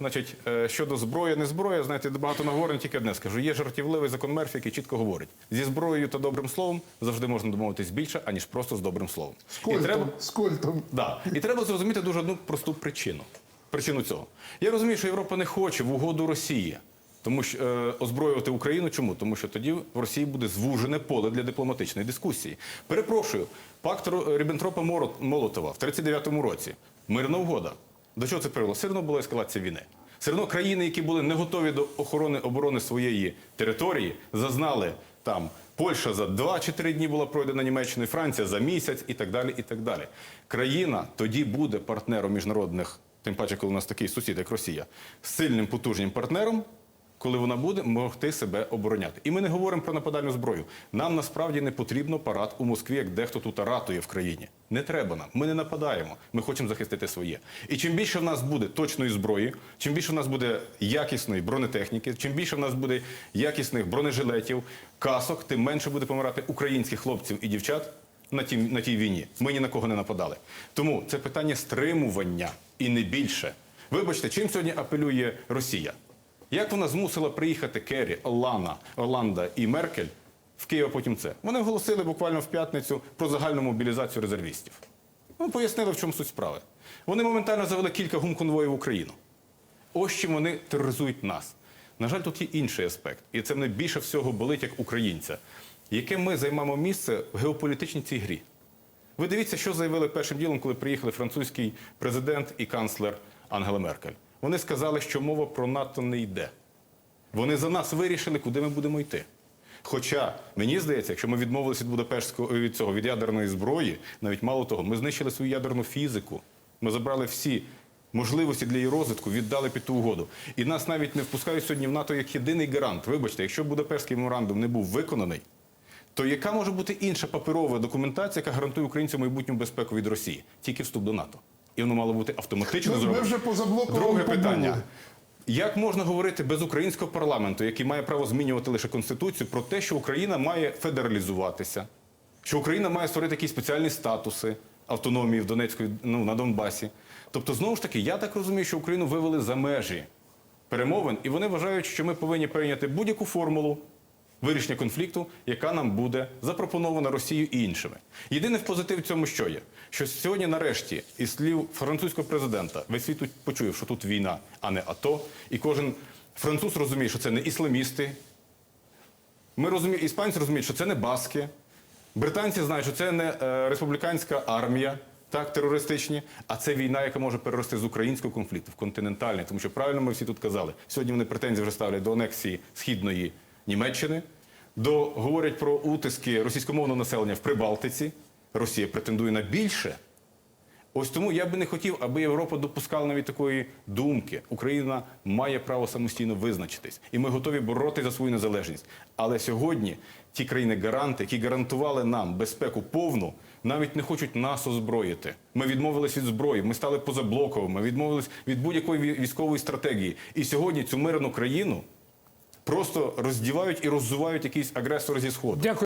Значить, е, щодо зброї, не зброя, знаєте, багато наговорено, тільки одне скажу. Є жартівливий закон Мерфі, який чітко говорить: зі зброєю та добрим словом завжди можна домовитись більше, аніж просто з добрим словом. З кольтом, з кольтом. Да. І треба зрозуміти дуже одну просту причину. Причину цього. Я розумію, що Європа не хоче в угоду Росії. Тому що е, озброювати Україну чому? Тому що тоді в Росії буде звужене поле для дипломатичної дискусії. Перепрошую, пакт Ро- Ріббентропа Молотова в 39-му році. Мирна угода. До чого це привело? Все одно була ескалація війни. Все одно країни, які були не готові до охорони оборони своєї території, зазнали там Польща за два чи три дні була пройдена Німеччиною, Франція за місяць і так далі. І так далі. Країна тоді буде партнером міжнародних, тим паче, коли у нас такий сусід, як Росія, сильним потужним партнером. Коли вона буде могти себе обороняти, і ми не говоримо про нападальну зброю. Нам насправді не потрібно парад у Москві, як дехто тут ратує в країні. Не треба нам. Ми не нападаємо. Ми хочемо захистити своє. І чим більше в нас буде точної зброї, чим більше в нас буде якісної бронетехніки, чим більше в нас буде якісних бронежилетів, касок, тим менше буде помирати українських хлопців і дівчат на тій, на тій війні. Ми ні на кого не нападали. Тому це питання стримування і не більше. Вибачте, чим сьогодні апелює Росія? Як вона змусила приїхати Керрі, Олана, Оланда і Меркель в Київ, потім це? Вони оголосили буквально в п'ятницю про загальну мобілізацію резервістів. Ну, пояснили, в чому суть справи. Вони моментально завели кілька гумконвоїв в Україну. Ось чим вони тероризують нас. На жаль, тут є інший аспект, і це мене більше всього болить як українця, яке ми займаємо місце в геополітичній цій грі. Ви дивіться, що заявили першим ділом, коли приїхали французький президент і канцлер Ангела Меркель. Вони сказали, що мова про НАТО не йде. Вони за нас вирішили, куди ми будемо йти. Хоча мені здається, якщо ми відмовилися від Будапештського від цього від ядерної зброї, навіть мало того, ми знищили свою ядерну фізику. Ми забрали всі можливості для її розвитку, віддали під ту угоду. І нас навіть не впускають сьогодні в НАТО як єдиний гарант. Вибачте, якщо Будапештський меморандум не був виконаний, то яка може бути інша паперова документація, яка гарантує українцям майбутню безпеку від Росії? Тільки вступ до НАТО. І воно мало бути автоматично Ми- ми вже Друге питання. Як можна говорити без українського парламенту, який має право змінювати лише конституцію, про те, що Україна має федералізуватися, що Україна має створити якісь спеціальні статуси автономії в Донецької ну, на Донбасі? Тобто, знову ж таки, я так розумію, що Україну вивели за межі перемовин, і вони вважають, що ми повинні прийняти будь-яку формулу вирішення конфлікту, яка нам буде запропонована Росією і іншими. Єдине в позитив в цьому що є? Що сьогодні, нарешті, із слів французького президента, весь світ тут почує, що тут війна, а не АТО, і кожен француз розуміє, що це не ісламісти. Ми розуміємо, іспанці розуміють, що це не баски. Британці знають, що це не е, республіканська армія, так, терористичні, а це війна, яка може перерости з українського конфлікту в континентальний. Тому що правильно ми всі тут казали. Сьогодні вони претензії вже ставлять до анексії східної Німеччини, до говорять про утиски російськомовного населення в Прибалтиці. Росія претендує на більше. Ось тому я би не хотів, аби Європа допускала навіть такої думки. Україна має право самостійно визначитись, і ми готові боротися за свою незалежність. Але сьогодні ті країни-гаранти, які гарантували нам безпеку повну, навіть не хочуть нас озброїти. Ми відмовились від зброї, ми стали позаблоковими, відмовились від будь-якої військової стратегії. І сьогодні цю мирну країну просто роздівають і роззувають якийсь агресор зі сходу. Дякую.